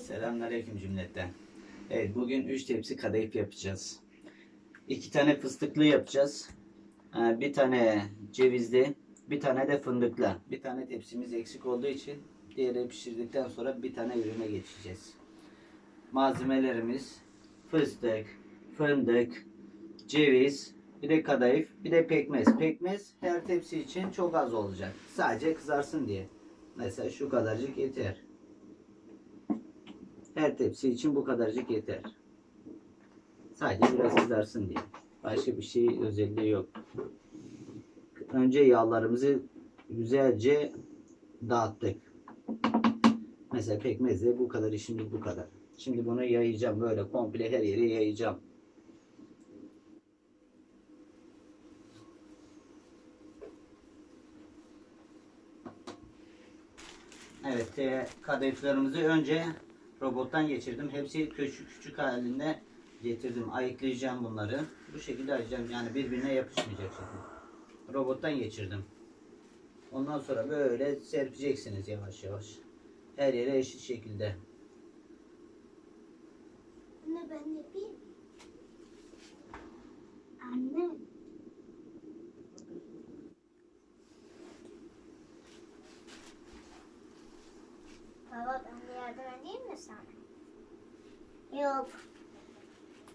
Selamünaleyküm cümletten. Evet bugün 3 tepsi kadayıf yapacağız. 2 tane fıstıklı yapacağız. Ee, Bir tane cevizli, bir tane de fındıklı. Bir tane tepsimiz eksik olduğu için diğeri pişirdikten sonra bir tane ürüne geçeceğiz. Malzemelerimiz fıstık, fındık, ceviz, bir de kadayıf, bir de pekmez. Pekmez her tepsi için çok az olacak. Sadece kızarsın diye. Mesela şu kadarcık yeter. Her tepsi için bu kadarcık yeter. Sadece biraz kızarsın diye. Başka bir şey özelliği yok. Önce yağlarımızı güzelce dağıttık. Mesela pekmezle bu kadar işimiz bu kadar. Şimdi bunu yayacağım böyle komple her yere yayacağım. Evet, e, kadayıflarımızı önce robottan geçirdim. Hepsi küçük küçük halinde getirdim. Ayıklayacağım bunları. Bu şekilde ayıklayacağım. Yani birbirine yapışmayacak şekilde. Robottan geçirdim. Ondan sonra böyle serpeceksiniz yavaş yavaş. Her yere eşit şekilde. Anne ben yapayım. Anne. Baba ben de yardım edeyim mi sana? Yok.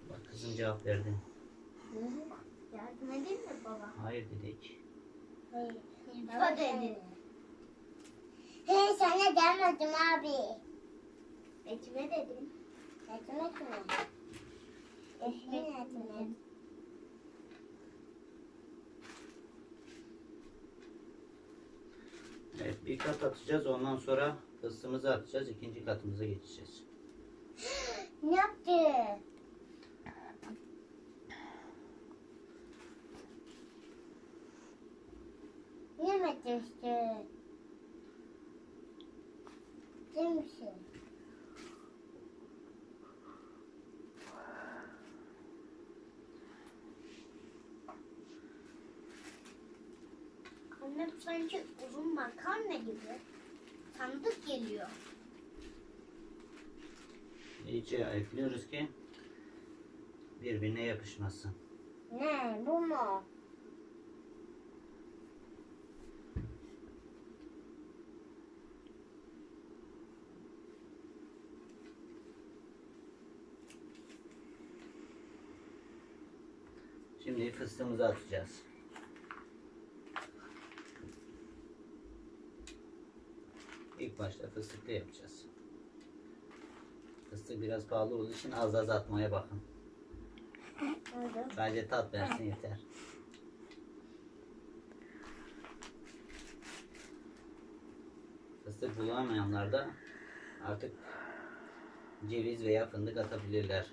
Bak kızım cevap verdi. Yardım edeyim mi baba? Hayır dedik. Hayır. Baba dedi. He sana demedim abi. E kime dedim? E kime kime? E kime kime? Evet bir kat atacağız. Ondan sonra fıstığımızı atacağız. ikinci katımıza geçeceğiz. Ne yaptı? Yemedi işte. Değil misin? Annem sanki uzun makarna gibi. Tanıdık geliyor. İyice ayıklıyoruz ki birbirine yapışmasın. Ne bu mu? Şimdi fıstığımızı atacağız. İlk başta fıstıklı yapacağız. Fıstık biraz pahalı olduğu için az az atmaya bakın. Sadece tat versin yeter. Fıstık bulamayanlar da artık ceviz veya fındık atabilirler.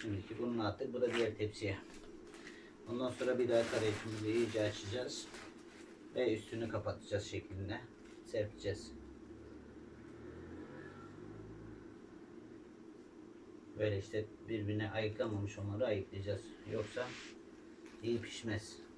Şimdiki bunu attık. Bu da diğer tepsiye. Ondan sonra bir daha kadayıfımızı iyice açacağız. Ve üstünü kapatacağız şeklinde. Serpeceğiz. Böyle işte birbirine ayıklamamış onları ayıklayacağız. Yoksa iyi pişmez.